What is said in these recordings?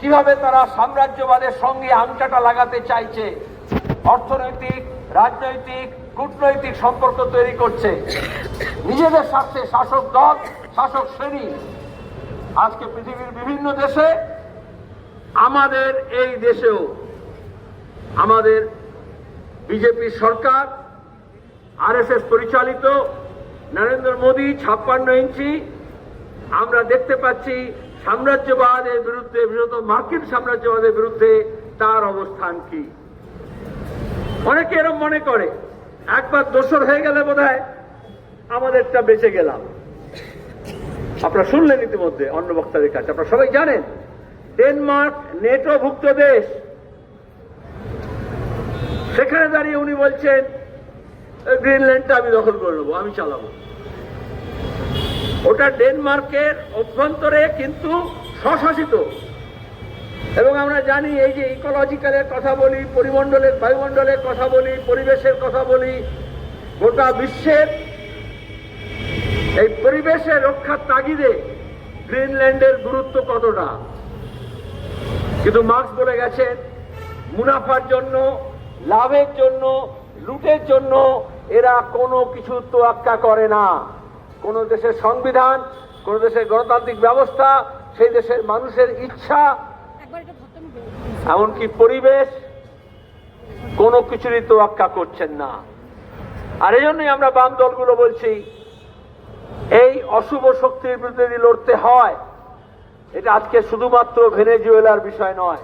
কীভাবে তারা সাম্রাজ্যবাদের সঙ্গে আংটাটা লাগাতে চাইছে? অর্থনৈতিক, রাজনৈতিক, কূটনৈতিক সম্পর্ক তৈরি করছে। নিজেদের স্বার্থে শাসক দল, শাসক শ্রেণি। আজকে পৃথিবীর বিভিন্ন দেশে, আমাদের এই দেশেও, আমাদের বিজেপি সরকার, আরএসএস পরিচালিত, নরেন্দ্র মোদী ছাপ্পান্ন ইঞ্চি, আমরা দেখতে পাচ্ছি সাম্রাজ্যবাদের বিরুদ্ধে, বিশেষত মার্কিন সাম্রাজ্যবাদের বিরুদ্ধে তার অবস্থান কি? অনেকে এরম মনে করে, একবার দোষর হয়ে গেলে বোধ হয় আমাদেরটা বেঁচে গেলাম। আপনারা শুনলেন ইতিমধ্যে, অন্য বক্তাদের কাছে। আপনারা সবাই জানেন, ডেনমার্ক নেটোভুক্ত দেশ। সেখানে দাঁড়িয়ে উনি বলছেন, গ্রিনল্যান্ডটা আমি দখল করে নেব, আমি চালাবো। ওটা ডেনমার্কের অভ্যন্তরে কিন্তু স্বশাসিত। এবং আমরা জানি এই যে ইকোলজিক্যালের কথা বলি, পরিমণ্ডলের বায়ুমণ্ডলের কথা বলি, পরিবেশের কথা বলি, গোটা বিশ্বের এই পরিবেশের রক্ষার তাগিদে গ্রিনল্যান্ডের গুরুত্ব কতটা? কিন্তু মার্কস বলে গেছেন, মুনাফার জন্য, লাভের জন্য, লুটের জন্য এরা কোনো কিছু তোয়াক্কা করে না। কোন দেশের সংবিধান কোন দেশের গণতান্ত্রিক ব্যবস্থা সেই দেশের মানুষের ইচ্ছা এমনকি পরিবেশ কোনো কিছুরই তোয়াক্কা করছেন না। আর এই জন্যই আমরা বাম দলগুলো বলছি এই অশুভ শক্তির বিরুদ্ধে যদি লড়তে হয় এটা আজকে শুধুমাত্র ভেনেজুয়েলার বিষয় নয়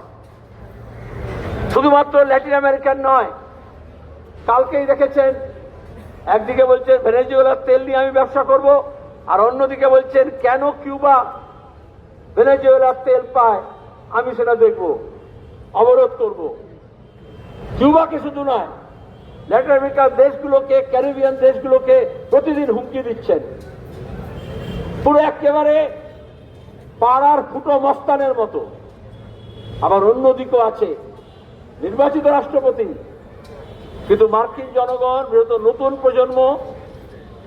শুধুমাত্র ল্যাটিন আমেরিকান নয় কালকেই দেখেছেন একদিকে বলছেন ভেনেজুয়েলার তেল নিয়ে আমি ব্যবসা করব, আর অন্যদিকে বলছেন কেন কিউবা ভেনেজুয়েলার তেল পায়, আমি সেটা দেখব, অবরোধ করব। কিউবাকে শুধু নয়, ল্যাটিন আমেরিকার দেশগুলোকে, ক্যারিবিয়ান দেশগুলোকে প্রতিদিন হুমকি দিচ্ছেন। পুরো একেবারে পাড়ার ফুটো মস্তানের মতো। আবার অন্যদিকও আছে নির্বাচিত রাষ্ট্রপতি কিন্তু মার্কিন জনগণ বিশেষত নতুন প্রজন্ম,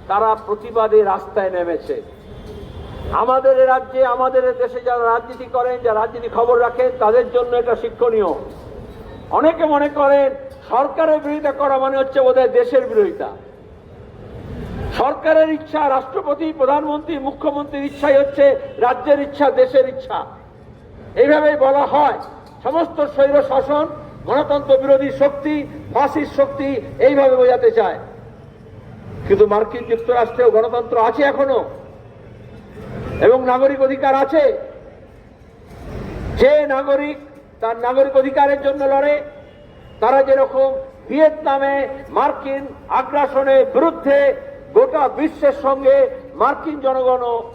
তারা প্রতিবাদে রাস্তায় নেমেছে। আমাদের রাজ্যে, আমাদের দেশে যারা রাজনীতি করেন, যারা রাজনীতি খবর রাখেন, তাদের জন্য এটা শিক্ষণীয়। অনেকে মনে করেন, সরকারের বিরোধিতা করা মানে হচ্ছে বোধহয় দেশের বিরোধিতা। সরকারের ইচ্ছা, রাষ্ট্রপতি, প্রধানমন্ত্রী, মুখ্যমন্ত্রীর ইচ্ছাই হচ্ছে রাজ্যের ইচ্ছা, দেশের ইচ্ছা। এইভাবেই বলা হয়। সমস্ত স্বৈর শাসন গণতন্ত্র বিরোধী শক্তি ফাঁসির শক্তি এইভাবে বোঝাতে চায়। কিন্তু মার্কিন যুক্তরাষ্ট্রেও গণতন্ত্র আছে এখনও। এবং নাগরিক অধিকার আছে। যে নাগরিক তার নাগরিক অধিকারের জন্য লড়ে, তারা যেরকম ভিয়েতনামে মার্কিন আগ্রাসনের বিরুদ্ধে গোটা বিশ্বের সঙ্গে মার্কিন জনগণও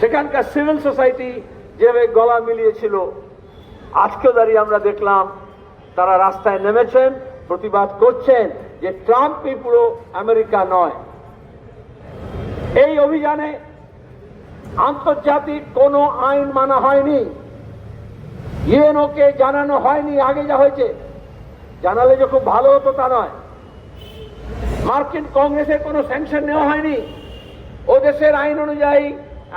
সেখানকার সিভিল সোসাইটি যেভাবে গলা মিলিয়েছিল। আজকেও দাঁড়িয়ে আমরা দেখলাম তারা রাস্তায় নেমেছেন, প্রতিবাদ করছেন যে ট্রাম্পই পুরো আমেরিকা নয়। এই অভিযানে আন্তর্জাতিক কোনো আইন মানা হয়নি। ইউএনওকে জানানো হয়নি আগে যা হয়েছে। জানালে যে খুব ভালো হতো তা নয়। মার্কিন কংগ্রেসের কোনো স্যাংশন নেওয়া হয়নি। ও দেশের আইন অনুযায়ী,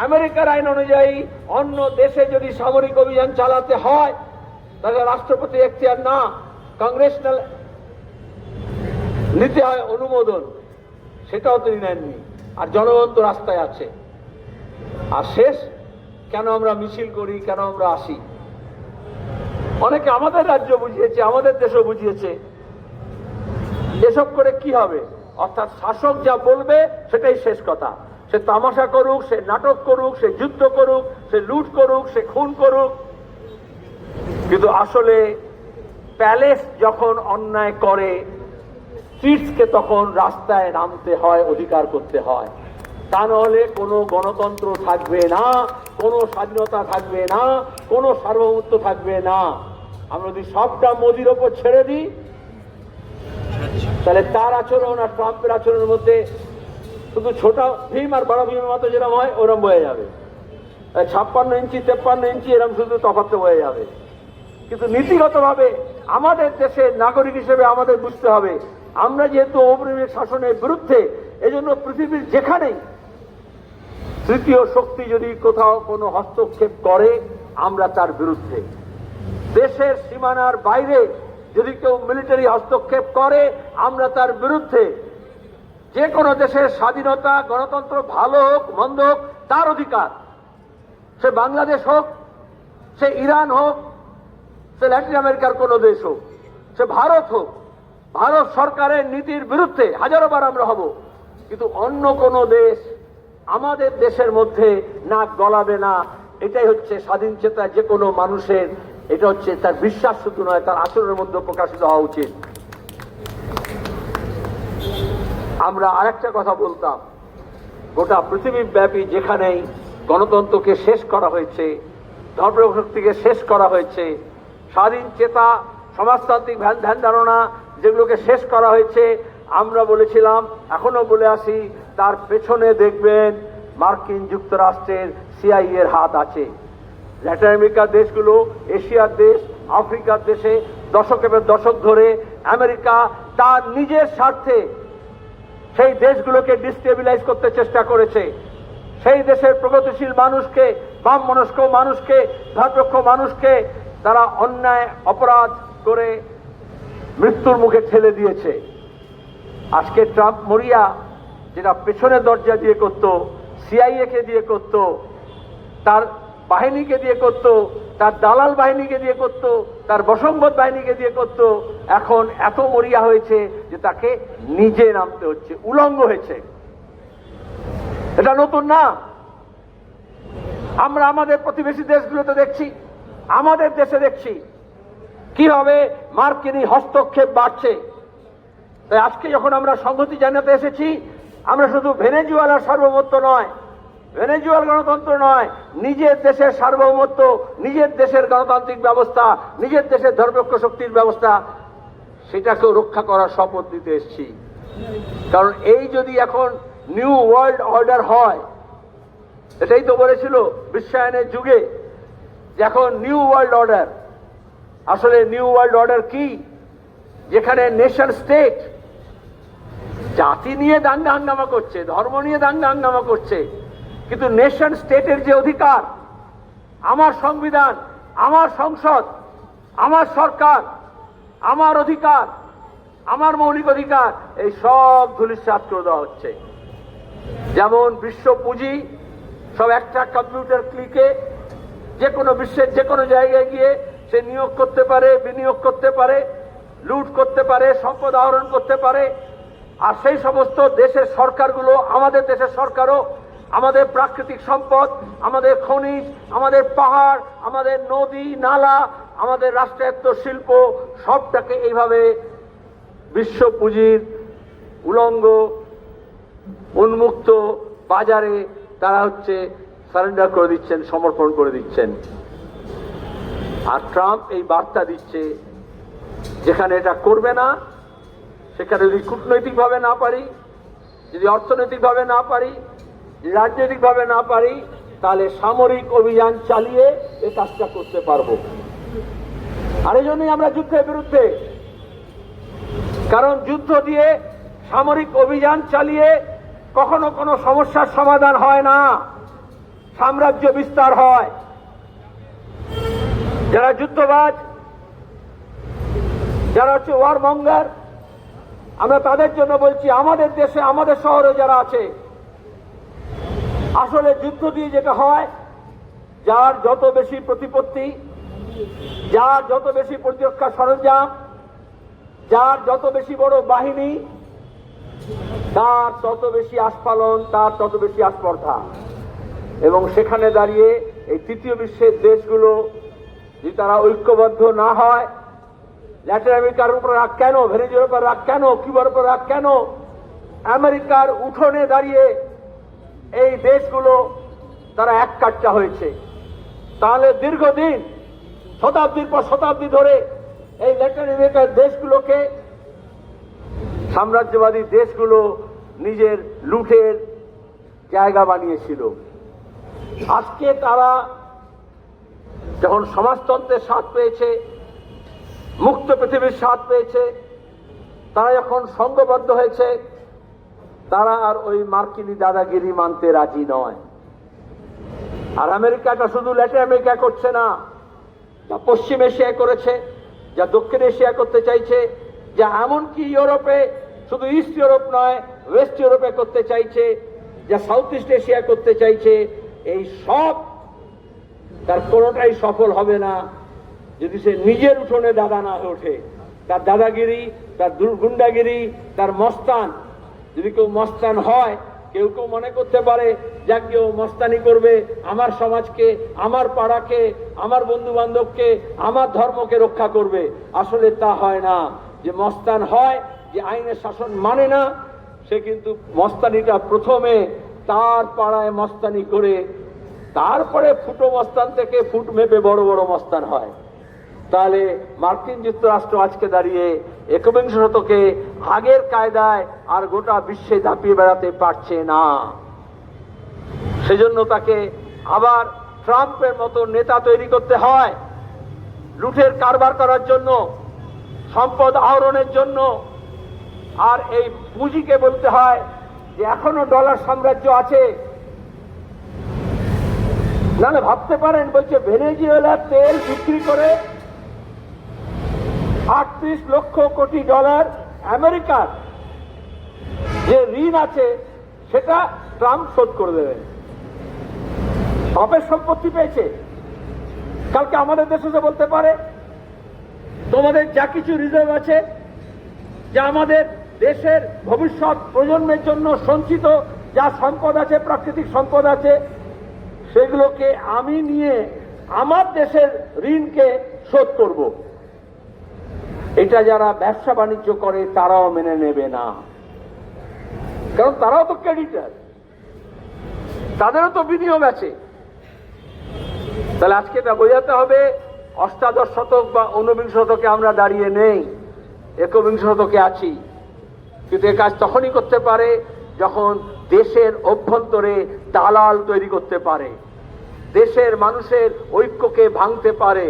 আমেরিকার আইন অনুযায়ী অন্য দেশে যদি সামরিক অভিযান চালাতে হয় তাহলে রাষ্ট্রপতি এখতিয়ার না কংগ্রেশনাল নিতে হয় অনুমোদন, সেটাও তিনি নেননি, আর জনগণ তো রাস্তায় আছে। আর শেষ, কেন আমরা মিছিল করি, কেন আমরা আসি? অনেকে আমাদের রাজ্য বুঝিয়েছে, আমাদের দেশও বুঝিয়েছে। এসব করে কি হবে? অর্থাৎ শাসক যা বলবে, সেটাই শেষ কথা। সে তামাশা করুক, সে নাটক করুক, সে যুদ্ধ করুক, সে লুট করুক, সে খুন করুক কিন্তু আসলে প্যালেস যখন অন্যায় করে স্ট্রিটসকে তখন রাস্তায় নামতে হয়, অধিকার করতে হয়। তা নাহলে কোনো গণতন্ত্র থাকবে না, কোনো স্বাধীনতা থাকবে না, কোনো সার্বভৌমত্ব থাকবে না। আমরা যদি সবটা মোদির ওপর ছেড়ে দিই, তাহলে তার আচরণ আর ট্রাম্পের আচরণের মধ্যে শুধু ছোট ভীম আর বড় ভীমের মতো যেরকম হয়, ওরম বয়ে যাবে। ছাপ্পান্ন ইঞ্চি, তেপ্পান্ন ইঞ্চি এরকম শুধু তফাৎ বয়ে যাবে। কিন্তু নীতিগতভাবে আমাদের দেশের নাগরিক হিসেবে আমাদের বুঝতে হবে। আমরা যেহেতু অপরিমের শাসনের বিরুদ্ধে, এজন্য পৃথিবীর যেখানেই তৃতীয় শক্তি যদি কোথাও কোনো হস্তক্ষেপ করে, আমরা তার বিরুদ্ধে। দেশের সীমানার বাইরে যদি কেউ মিলিটারি হস্তক্ষেপ করে, আমরা তার বিরুদ্ধে। যে কোনো দেশের স্বাধীনতা, গণতন্ত্র ভালো হোক, মন্দ হোক, তার অধিকার। সে বাংলাদেশ হোক, সে ইরান হোক সে ল্যাটিন আমেরিকার কোনো দেশ হোক, সে ভারত হোক, ভারত সরকারের নীতির বিরুদ্ধে হাজারো বার আমরা হব, কিন্তু অন্য কোনো দেশ আমাদের দেশের মধ্যে নাক গলাবে না, এটাই হচ্ছে স্বাধীন চেতা যে কোনো মানুষের, এটা হচ্ছে তার বিশ্বাস শুধু নয়, তার আচরণের মধ্যে প্রকাশিত হওয়া উচিত। আমরা আরেকটা কথা বলতাম, গোটা পৃথিবীব্যাপী যেখানেই গণতন্ত্রকে শেষ করা হয়েছে ধর্মশক্তিকে শেষ করা হয়েছে স্বাধীন চেতা, সমাজতান্ত্রিক ধ্যান ধ্যান ধারণা যেগুলোকে শেষ করা হয়েছে, আমরা বলেছিলাম এখনও বলে আসি, তার পেছনে দেখবেন মার্কিন যুক্তরাষ্ট্রের সিআই এর হাত আছে। ল্যাটিন আমেরিকার দেশগুলো, এশিয়ার দেশ, আফ্রিকার দেশে দশকের দশক ধরে আমেরিকা তার নিজের স্বার্থে সেই দেশগুলোকে ডিস্টেবিলাইজ করতে চেষ্টা করেছে। সেই দেশের প্রগতিশীল মানুষকে বাম মনস্ক মানুষকে ধর্মক্ষ মানুষকে তারা অন্যায়, অপরাধ করে মৃত্যুর মুখে ঠেলে দিয়েছে। আজকে ট্রাম্প মরিয়া, যেটা পেছনের দরজা দিয়ে করত সিআইএ কে দিয়ে করত, তার বাহিনীকে দিয়ে করত, তার দালাল বাহিনীকে দিয়ে করত, তার বসম্বদ বাহিনীকে দিয়ে করত, এখন এত মরিয়া হয়েছে যে তাকে নিজে নামতে হচ্ছে, উলঙ্গ হয়েছে। এটা নতুন না। আমরা আমাদের প্রতিবেশী দেশগুলোতে দেখছি আমাদের দেশে দেখছি। কীভাবে মার্কিনী হস্তক্ষেপ বাড়ছে। তাই আজকে যখন আমরা সংহতি জানাতে এসেছি, আমরা শুধু ভেনেজুয়ালার সার্বভৌমত্ব নয়, ভেনেজুয়াল গণতন্ত্র নয়, নিজের দেশের সার্বভৌমত্ব, নিজের দেশের গণতান্ত্রিক ব্যবস্থা, নিজের দেশের ধর্মক্ষ শক্তির ব্যবস্থা, সেটাকেও রক্ষা করার শপথ দিতে এসেছি। কারণ এই যদি এখন নিউ ওয়ার্ল্ড অর্ডার হয়, এটাই তো বলেছিল বিশ্বায়নের যুগে এখন নিউ ওয়ার্ল্ড অর্ডার। আসলে নিউ ওয়ার্ল্ড অর্ডার কি? যেখানে নেশন স্টেট জাতি নিয়ে দাঙ্গা হাঙ্গামা করছে, ধর্ম নিয়ে দাঙ্গা হাঙ্গামা করছে, কিন্তু নেশন স্টেটের যে অধিকার, আমার সংবিধান, আমার সংসদ, আমার সরকার, আমার অধিকার, আমার মৌলিক অধিকার, এই সব ধুলিসাৎ করে দেওয়া হচ্ছে। যেমন বিশ্ব পুঁজি, সব একটা কম্পিউটার ক্লিকে যে কোনো বিশ্বের যে কোনো জায়গায় গিয়ে সে নিয়োগ করতে পারে, বিনিয়োগ করতে পারে, লুট করতে পারে, সম্পদ আহরণ করতে পারে। আর সেই সমস্ত দেশের সরকারগুলো, আমাদের দেশের সরকারও আমাদের প্রাকৃতিক সম্পদ, আমাদের খনিজ, আমাদের পাহাড়, আমাদের নদী, নালা, আমাদের রাষ্ট্রায়ত্ত শিল্প, সবটাকে এইভাবে বিশ্ব পুঁজির উলঙ্গ, উন্মুক্ত বাজারে তারা হচ্ছে সারেন্ডার করে দিচ্ছেন, সমর্পণ করে দিচ্ছেন। আর ট্রাম্প এই বার্তা দিচ্ছে, যেখানে এটা করবে না, সেখানে যদি কূটনৈতিকভাবে না পারি, যদি অর্থনৈতিকভাবে না পারি রাজনৈতিকভাবে না পারি, তাহলে সামরিক অভিযান চালিয়ে এ কাজটা করতে পারব। আর এই জন্যই আমরা যুদ্ধের বিরুদ্ধে, কারণ যুদ্ধ দিয়ে সামরিক অভিযান চালিয়ে কখনো কোনো সমস্যার সমাধান হয় না। সাম্রাজ্য বিস্তার হয়। যারা যুদ্ধবাজ, যারা হচ্ছে ওয়ার মঙ্গার আমরা তাদের জন্য বলছি, আমাদের দেশে, আমাদের শহরে যারা আছে, আসলে যুদ্ধ দিয়ে যেটা হয়, যার যত বেশি প্রতিপত্তি, যার যত বেশি প্রতিরক্ষা সরঞ্জাম, যার যত বেশি বড় বাহিনী, তার তত বেশি আস্ফালন, তার তত বেশি আস্পর্ধা। এবং সেখানে দাঁড়িয়ে এই তৃতীয় বিশ্বের দেশগুলো যদি তারা ঐক্যবদ্ধ না হয় ল্যাটিন আমেরিকার উপর রাগ কেন? ভেনেজুয়েলার উপর রাগ কেন? কিউবার উপর রাগ কেন? আমেরিকার উঠোনে দাঁড়িয়ে এই দেশগুলো তারা এক কাট্টা হয়েছে। তাহলে দীর্ঘদিন, শতাব্দীর পর শতাব্দী ধরে এই ল্যাটিন আমেরিকার দেশগুলোকে সাম্রাজ্যবাদী দেশগুলো নিজের লুটের জায়গা বানিয়েছিল। আজকে তারা যখন সমাজতন্ত্রের স্বাদ পেয়েছে, মুক্ত পৃথিবীর স্বাদ পেয়েছে, তারা যখন সংঘবদ্ধ হয়েছে, তারা আর ওই মার্কিনী দাদাগিরি মানতে রাজি নয়। আর আমেরিকাটা শুধু ল্যাটিন আমেরিকা করছে না, যা পশ্চিম এশিয়ায় করেছে, যা দক্ষিণ এশিয়া করতে চাইছে, যা এমনকি ইউরোপে, শুধু ইস্ট ইউরোপ নয়, ওয়েস্ট ইউরোপে করতে চাইছে, যা সাউথ ইস্ট এশিয়া করতে চাইছে এই সব তার কোনোটাই সফল হবে না। যদি সে নিজের উঠোনে দাদা না হয়ে ওঠে, তার দাদাগিরি, তার গুন্ডাগিরি, তার মস্তান, যদি কেউ মস্তান হয়, কেউ কেউ মনে করতে পারে যা কেউ মস্তানি করবে, আমার সমাজকে, আমার পাড়াকে, আমার বন্ধু বান্ধবকে আমার ধর্মকে রক্ষা করবে। আসলে তা হয় না। যে মস্তান হয়, যে আইনের শাসন মানে না, সে কিন্তু মস্তানিটা প্রথমে তার পাড়ায় মস্তানি করে, তারপরে ফুটো মস্তান থেকে ফুট মেপে বড় বড় মস্তান হয়। তাহলে মার্কিন যুক্তরাষ্ট্র আজকে দাঁড়িয়ে একবিংশ শতকে আগের কায়দায় আর গোটা বিশ্বে ধাপিয়ে বেড়াতে পারছে না। সেজন্য তাকে আবার ট্রাম্পের মতো নেতা তৈরি করতে হয়। লুঠের কারবার করার জন্য, সম্পদ আহরণের জন্য, আর এই পুঁজিকে বলতে হয় যে এখনও ডলার সাম্রাজ্য আছে। না না ভাবতে পারেন, বলছে ভেনেজুয়েলার তেল বিক্রি করে আটত্রিশ লক্ষ কোটি ডলার আমেরিকার যে ঋণ আছে, সেটা ট্রাম্প শোধ করে দেবে বাপের সম্পত্তি পেয়েছে। কালকে আমাদের দেশে যে বলতে পারে, তোমাদের যা কিছু রিজার্ভ আছে, যা আমাদের দেশের ভবিষ্যৎ প্রজন্মের জন্য সঞ্চিত যা সম্পদ আছে, প্রাকৃতিক সম্পদ আছে, সেগুলোকে আমি নিয়ে আমার দেশের ঋণকে শোধ করব। এটা যারা ব্যবসা বাণিজ্য করে, তারাও মেনে নেবে না। কারণ তারাও তো ক্রেডিটার। তাদেরও তো বিনিয়োগ আছে। তাহলে আজকে এটা বোঝাতে হবে, অষ্টাদশ শতক বা ঊনবিংশ শতকে আমরা দাঁড়িয়ে নেই, একবিংশ শতকে আছি। কিন্তু এ কাজ তখনই করতে পারে যখন দেশের অভ্যন্তরে দালাল তৈরি করতে পারে। দেশের মানুষের ঐক্যকে ভাঙতে পারে।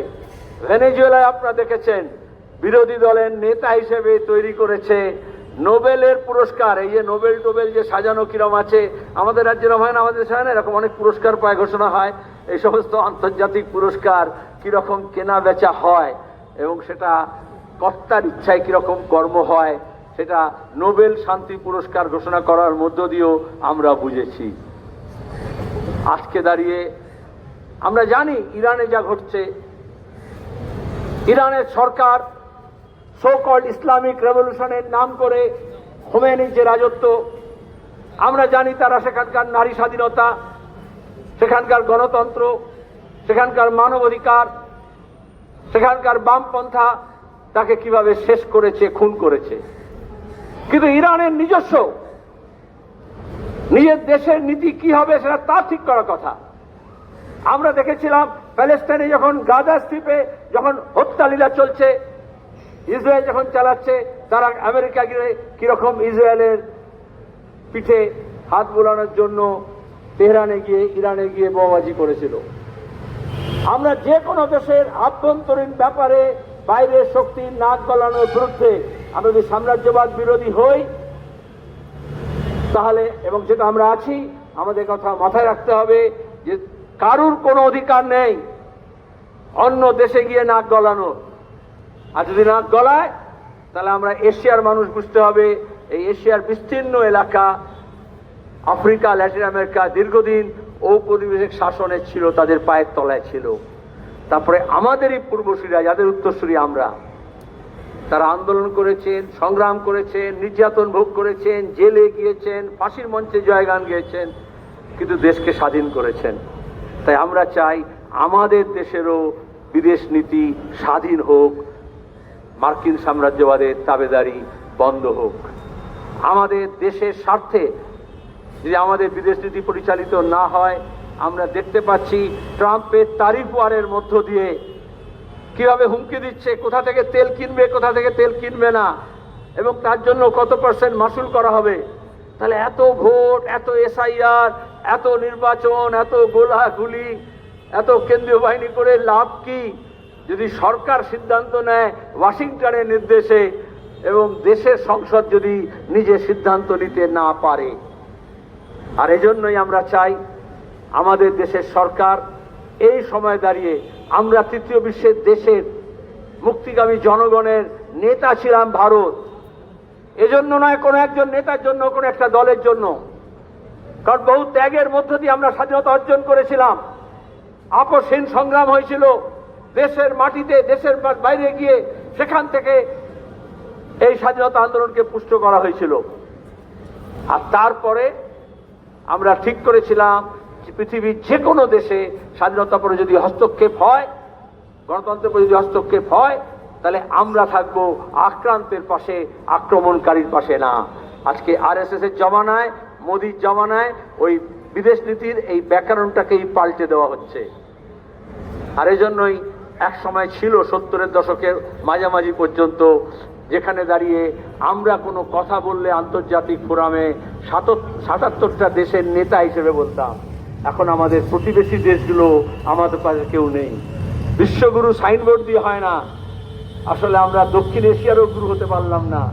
ভেনেজুয়েলায় আপনারা দেখেছেন, বিরোধী দলের নেতা হিসেবে তৈরি করেছে নোবেলের পুরস্কার। এই যে নোবেল টোবেল যে সাজানো কিরম আছে, আমাদের রাজ্যের হয় না আমাদের দেশে হয় না এরকম অনেক পুরস্কার পায় ঘোষণা হয়। এই সমস্ত আন্তর্জাতিক পুরস্কার কীরকম কেনা বেচা হয় এবং সেটা কর্তার ইচ্ছায় কীরকম কর্ম হয় সেটা নোবেল শান্তি পুরস্কার ঘোষণা করার মধ্য দিয়েও আমরা বুঝেছি। আজকে দাঁড়িয়ে আমরা জানি ইরানে যা ঘটছে। ইরানের সরকার সোকল ইসলামিক রেভলিউশনের নাম করে হোমেনির যে রাজত্ব, আমরা জানি তারা সেখানকার নারী স্বাধীনতা, সেখানকার গণতন্ত্র, সেখানকার মানবাধিকার, সেখানকার বামপন্থা তাকে কীভাবে শেষ করেছে, খুন করেছে। কিন্তু ইরানের নিজস্ব। নিজের দেশের নীতি কি হবে সেটা তা ঠিক করার কথা। আমরা দেখেছিলাম প্যালেস্টাইনে যখন গাজা স্ট্রিপে যখন হত্যালীলা চলছে, ইসরায়েল যখন চালাচ্ছে, তারা আমেরিকা গিয়ে কীরকম ইসরায়েলের পিঠে হাত বোলানোর জন্য তেহরানে গিয়ে, ইরানে গিয়ে বোমাবাজি করেছিল। আমরা যে কোনো দেশের আভ্যন্তরীণ ব্যাপারে বাইরের শক্তির নাক গলানোর বিরুদ্ধে আমরা যদি সাম্রাজ্যবাদ বিরোধী হই, তাহলে, এবং যেটা আমরা আছি, আমাদের কথা মাথায় রাখতে হবে যে কারুর কোনো অধিকার নেই, অন্য দেশে গিয়ে নাক গলানো আর যদি নাক গলায়, তাহলে আমরা এশিয়ার মানুষ বুঝতে হবে, এই এশিয়ার বিস্তীর্ণ এলাকা, আফ্রিকা, ল্যাটিন আমেরিকা দীর্ঘদিন ঔপনিবেশিক শাসনে ছিল, তাদের পায়ের তলায় ছিল। তারপরে আমাদেরই পূর্বসূরীরা, যাদের উত্তরসূরি আমরা তারা আন্দোলন করেছেন, সংগ্রাম করেছেন, নির্যাতন ভোগ করেছেন, জেলে গিয়েছেন, ফাঁসির মঞ্চে জয়গান গিয়েছেন, কিন্তু দেশকে স্বাধীন করেছেন। তাই আমরা চাই আমাদের দেশেরও বিদেশ নীতি স্বাধীন হোক, মার্কিন সাম্রাজ্যবাদের তাবেদারি বন্ধ হোক। আমাদের দেশের স্বার্থে যদি আমাদের বিদেশ নীতি পরিচালিত না হয়, আমরা দেখতে পাচ্ছি ট্রাম্পের তারিফ ওয়ারের মধ্য দিয়ে কীভাবে হুমকি দিচ্ছে, কোথা থেকে তেল কিনবে, কোথা থেকে তেল কিনবে না, এবং তার জন্য কত পার্সেন্ট মাসুল করা হবে? তাহলে এত ভোট, এত এসআইআর, এত নির্বাচন, এত গোলাগুলি, এত কেন্দ্রীয় বাহিনী করে লাভ কি? যদি সরকার সিদ্ধান্ত নেয় ওয়াশিংটনের নির্দেশে, এবং দেশের সংসদ যদি নিজে সিদ্ধান্ত নিতে না পারে। আর এজন্যই আমরা চাই আমাদের দেশের সরকার এই সময় দাঁড়িয়ে আমরা তৃতীয় বিশ্বের দেশের মুক্তিগামী জনগণের নেতা ছিলাম ভারত। এজন্য নয়, কোনো একজন নেতার জন্য, কোনো একটা দলের জন্য। কারণ বহু ত্যাগের মধ্য দিয়ে আমরা স্বাধীনতা অর্জন করেছিলাম। আপসহীন সংগ্রাম হয়েছিল। দেশের মাটিতে, দেশের বাইরে গিয়ে সেখান থেকে এই স্বাধীনতা আন্দোলনকে পুষ্ট করা হয়েছিল। আর তারপরে আমরা ঠিক করেছিলাম পৃথিবীর যে কোনো দেশে স্বাধীনতা পরে যদি হস্তক্ষেপ হয় গণতন্ত্রের পরে যদি হস্তক্ষেপ হয়, তাহলে আমরা থাকব আক্রান্তের পাশে, আক্রমণকারীর পাশে না। আজকে আর এস এর জমানায়, মোদির জমানায় ওই বিদেশ নীতির এই ব্যাকরণটাকেই পাল্টে দেওয়া হচ্ছে। আর এই জন্যই এক সময় ছিল সত্তরের দশকের মাঝামাঝি পর্যন্ত, যেখানে দাঁড়িয়ে আমরা কোনো কথা বললে আন্তর্জাতিক ফোরামে সাতাত্তরটা দেশের নেতা হিসেবে বলতাম। এখন আমাদের প্রতিবেশী দেশগুলো আমাদের পাশে কেউ নেই। বিশ্বগুরু সাইনবোর্ড দিয়ে হয় না। আসলে আমরা দক্ষিণ এশিয়ারও গুরু হতে পারলাম না।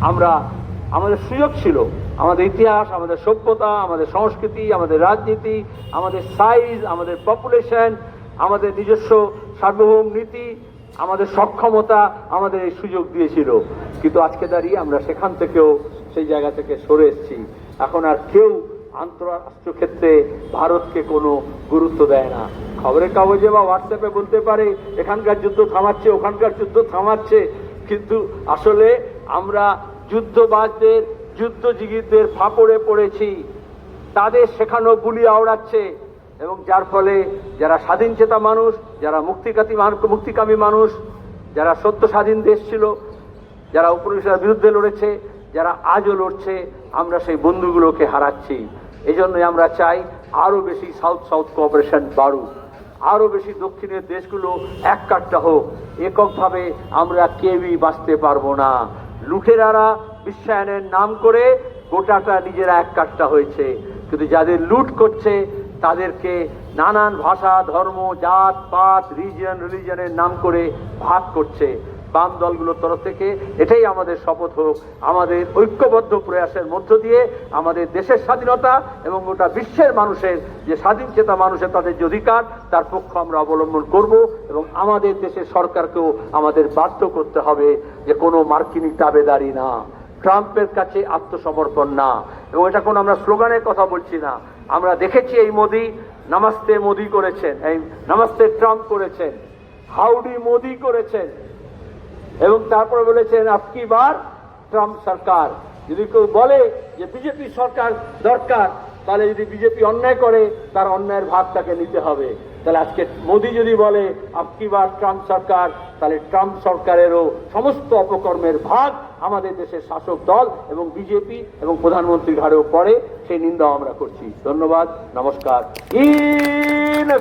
আমরা, আমাদের সুযোগ ছিল। আমাদের ইতিহাস, আমাদের সভ্যতা, আমাদের সংস্কৃতি, আমাদের রাজনীতি, আমাদের সাইজ আমাদের পপুলেশন আমাদের নিজস্ব সার্বভৌম নীতি, আমাদের সক্ষমতা আমাদের এই সুযোগ দিয়েছিল। কিন্তু আজকে দাঁড়িয়ে আমরা সেখান থেকেও সেই জায়গা থেকে সরে এসেছি। এখন আর কেউ আন্তঃরাষ্ট্রীয় ক্ষেত্রে ভারতকে কোনো গুরুত্ব দেয় না। খবরের কাগজে বা হোয়াটসঅ্যাপে বলতে পারে, এখানকার যুদ্ধ থামাচ্ছে, ওখানকার যুদ্ধ থামাচ্ছে। কিন্তু আসলে আমরা যুদ্ধবাজদের, যুদ্ধজীবীদের ফাপড়ে পড়েছি। তাদের শেখানো বুলি আওড়াচ্ছে এবং যার ফলে যারা স্বাধীন চেতা মানুষ, যারা মুক্তিকামী মানুষ মুক্তিকামী মানুষ, যারা সত্য স্বাধীন দেশ ছিল, যারা উপনিবেশের বিরুদ্ধে লড়েছে, যারা আজও লড়ছে, আমরা সেই বন্ধুগুলোকে হারাচ্ছি। এই জন্যই আমরা চাই আরও বেশি সাউথ সাউথ কোঅপারেশন বাড়ুক। আরও বেশি দক্ষিণের দেশগুলো এক কাটটা হোক। এককভাবে আমরা কেউই বাঁচতে পারব না। লুটেরারা বিশ্বায়নের নাম করে গোটাটা নিজেরা এক কাটটা হয়েছে। কিন্তু যাদের লুট করছে, তাদেরকে নানান ভাষা, ধর্ম, জাত, পাত, রিজিয়ন রিলিজনের নাম করে ভাগ করছে। বাম দলগুলোর তরফ থেকে এটাই আমাদের শপথ হোক, আমাদের ঐক্যবদ্ধ প্রয়াসের মধ্য দিয়ে আমাদের দেশের স্বাধীনতা এবং গোটা বিশ্বের মানুষের যে স্বাধীন চেতা মানুষের তাদের যে অধিকার, তার পক্ষ আমরা অবলম্বন করব এবং আমাদের দেশের সরকারকেও আমাদের বাধ্য করতে হবে যে কোনো মার্কিনী তাবেদারি না, ট্রাম্পের কাছে আত্মসমর্পণ না। এবং এটা কোনো আমরা স্লোগানের কথা বলছি না। আমরা দেখেছি এই মোদি নামাস্তে মোদি করেছেন, এই নামাস্তে ট্রাম্প করেছেন, হাউডি মোদি করেছেন। এবং তারপরে বলেছেন আপকি বার? ট্রাম্প সরকার। যদি কেউ বলে যে বিজেপি সরকার দরকার, তাহলে যদি বিজেপি অন্যায় করে, তার অন্যায়ের ভাগ তাকে নিতে হবে। তাহলে আজকে মোদি যদি বলে আপকি বার, ট্রাম্প সরকার? তাহলে ট্রাম্প সরকারেরও সমস্ত অপকর্মের ভাগ আমাদের দেশের শাসক দল এবং বিজেপি এবং প্রধানমন্ত্রীর ঘাড়েও পড়ে। সেই নিন্দাও আমরা করছি। ধন্যবাদ। নমস্কার। ইন